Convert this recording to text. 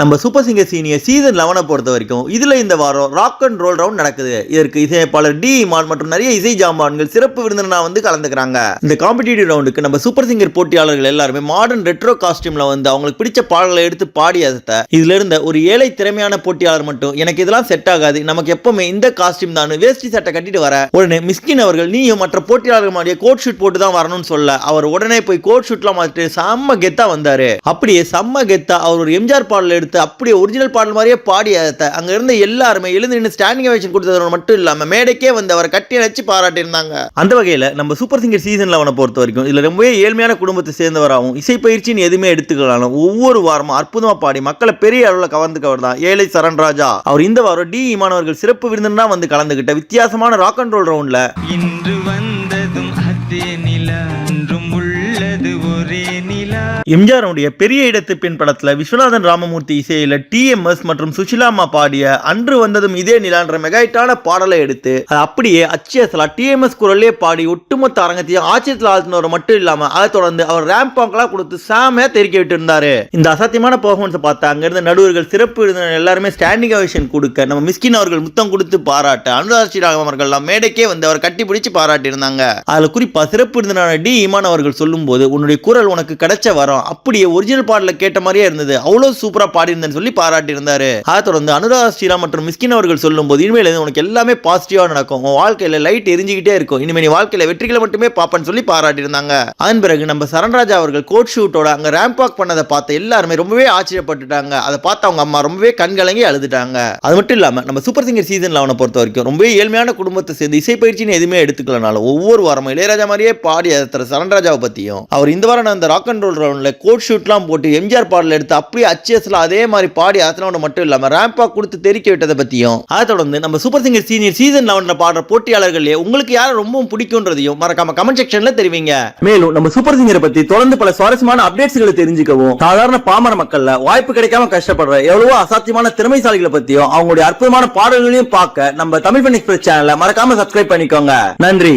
நம்ம super singer senior season லெவனை பொறுத்த வரைக்கும் இதுல இந்த வாரம் ராக் அண்ட் ரோல் ரவுண்ட் நடக்குது. இதற்கு இசையமைப்பாளர் டி இமான் மற்றும் நிறைய இசை ஜாம்பான்கள் சிறப்பு விருந்தினா வந்து கலந்துக்கிறாங்க. இந்த காம்படிட்டிவ் ரவுண்டுக்கு நம்ம சூப்பர் சிங்கர் போட்டியாளர்கள் எல்லாருமே மாடர்ன் ரெட்ரோ காஸ்டியூமில் வந்து அவங்களுக்கு பிடிச்ச பாடல்களை எடுத்து பாடி அதத்த இதுல இருந்த ஒரு ஏழை திறமையான போட்டியாளர் மட்டும் எனக்கு இதெல்லாம் செட் ஆகாது. நமக்கு எப்பவுமே இந்த காஸ்டியூம் தான். வேஷ்டி சட்டை கட்டிட்டு வர. உடனே மிஸ்கின் அவர்கள் நீயும் மற்ற போட்டியாளர்கள் மாதிரியே கோட் ஷூட் போட்டு தான் வரணும்னு சொல்ல அவர் உடனே போய் கோட் ஷூட்லாம் மாற்றிட்டு செம்ம கெத்தா வந்தார். அப்படியே செம்ம கெத்தா அவர் ஒரு எம்ஜிஆர் பாடல் எடுத்து அப்படியே ஒரிஜினல் பாடல் மாதிரியே பாடி அத அங்க இருந்த எல்லாருமே எழுந்து நின்று ஸ்டாண்டிங் வேஷன் கொடுத்தது மட்டும் இல்லாம மேடைக்கே வந்து அவரை கட்டி அணைச்சு பாராட்டி இருந்தாங்க அந்த வகையில நம்ம சூப்பர் சிங்கர் சீசன் லெவனை பொறுத்த வரைக்கும் இதுல ரொம்பவே ஏழ்மையான குடும்பத்தை சேர்ந்தவராகவும் இசை பயிற்சின்னு எதுவுமே எடுத்துக்கலாம் ஒவ்வொரு வாரமும் அற்புதமா பாடி மக்களை பெரிய அளவில் கவர்ந்துக்கவர் தான் ஏழை சரண்ராஜா அவர் இந்த வாரம் டி இமானவர்கள் சிறப்பு விருந்தினா வந்து கலந்துகிட்ட வித்தியாசமான ராக் அண்ட் ரோல் ரவுண்ட்ல இன்று வந்ததும் எம்ஜிஆருடைய பெரிய இடத்து பெண் படத்தில் விஸ்வநாதன் ராமமூர்த்தி இசையில் டிஎம்எஸ் மற்றும் சுஷிலாமா பாடிய அன்று வந்ததும் இதே நிலான்ற மெகாயிட்டான பாடலை எடுத்து அது அப்படியே அச்சியசலா டிஎம்எஸ் குரல்லே பாடி ஒட்டுமொத்த அரங்கத்தையும் ஆச்சரியத்தில் ஆழ்த்தினவர் மட்டும் இல்லாமல் அதை தொடர்ந்து அவர் ரேம்ப் பாங்கெல்லாம் கொடுத்து சாமே தெரிக்க விட்டு இருந்தாரு இந்த அசாத்தியமான பர்ஃபார்மன்ஸை பார்த்தா அங்கிருந்த நடுவர்கள் சிறப்பு விருந்தினர் எல்லாருமே ஸ்டாண்டிங் அவேஷன் கொடுக்க நம்ம மிஸ்கின் அவர்கள் முத்தம் கொடுத்து பாராட்ட அனுராக் ஸ்ரீராகம் அவர்கள்லாம் மேடைக்கே வந்து அவர் கட்டி பிடிச்சு அதில் குறிப்பாக சிறப்பு விருந்தினர் டி. இமான் அவர்கள் சொல்லும்போது உன்னுடைய குரல் உனக்கு கிடைச்ச வரம். அப்படியே ஒரிஜினல் பாடல கேட்ட மாதிரியே இருந்தது. அவ்வளவு சூப்பரா பாடியிருந்தேன்னு சொல்லி பாராட்டி இருந்தாரு அதை தொடர்ந்து அனுராதா ஸ்ரீராம் மற்றும் மிஸ்கின் அவர்கள் சொல்லும்போது இனிமேல் உனக்கு எல்லாமே பாசிட்டிவா நடக்கும். உன் வாழ்க்கையில லைட் எரிஞ்சுக்கிட்டே இருக்கும். இனிமே நீ வாழ்க்கையில வெற்றிகளை மட்டுமே பார்ப்பேன்னு சொல்லி பாராட்டி இருந்தாங்க அதன் பிறகு நம்ம சரண்ராஜா அவர்கள் கோட் ஷூட்டோட அங்க ரேம்ப் வாக் பண்ணதை பார்த்து எல்லாருமே ரொம்பவே ஆச்சரியப்பட்டுட்டாங்க. அதை பார்த்து அவங்க அம்மா ரொம்பவே கண்கலங்கி அழுதுட்டாங்க. அது மட்டும் இல்லாம நம்ம சூப்பர் சிங்கர் சீசன் லெவனை பொறுத்த வரைக்கும் ரொம்பவே ஏழ்மையான குடும்பத்தை சேர்ந்து இசை பயிற்சின்னு எதுவுமே எடுத்துக்கலனாலும் ஒவ்வொரு வாரமும் இளையராஜா மாதிரியே பாடி அதை சரண்ராஜாவை பத்தியும் அவர் இந்த வாரம் அந்த ராக் அண்ட் ரோல் ரவுண்ட்ல கோட் ஷூட்லாம் போட்டு எம்ஜிஆர் பாடல் எடுத்து அப்படியே அச்சியஸ்ல அதே மாதிரி பாடி அத்தனோட மட்டும் இல்லாம ரேம்பா கொடுத்து தெரிக்க விட்டதை பத்தியும் அதை தொடர்ந்து நம்ம சூப்பர் சிங்கர் சீனியர் சீசன் லெவன்ல பாடுற போட்டியாளர்களே உங்களுக்கு யாரை ரொம்பவும் பிடிக்கும்ன்றதையும் மறக்காம கமெண்ட் செக்ஷன்ல தெரிவிங்க. மேலும் நம்ம சூப்பர் சிங்கரை பத்தி தொடர்ந்து பல சுவாரஸ்யமான அப்டேட்ஸ்களை தெரிஞ்சுக்கவும் சாதாரண பாமர மக்கள்ல வாய்ப்பு கிடைக்காம கஷ்டப்படுற எவ்வளவோ அசாத்தியமான திறமைசாலிகளை பத்தியும் அவங்களுடைய அற்புதமான பாடல்களையும் பார்க்க நம்ம தமிழ் பண்ணி எக்ஸ்பிரஸ் சேனலை மறக்காம சப்ஸ்கிரைப் பண்ணிக்கோங்க. நன்றி.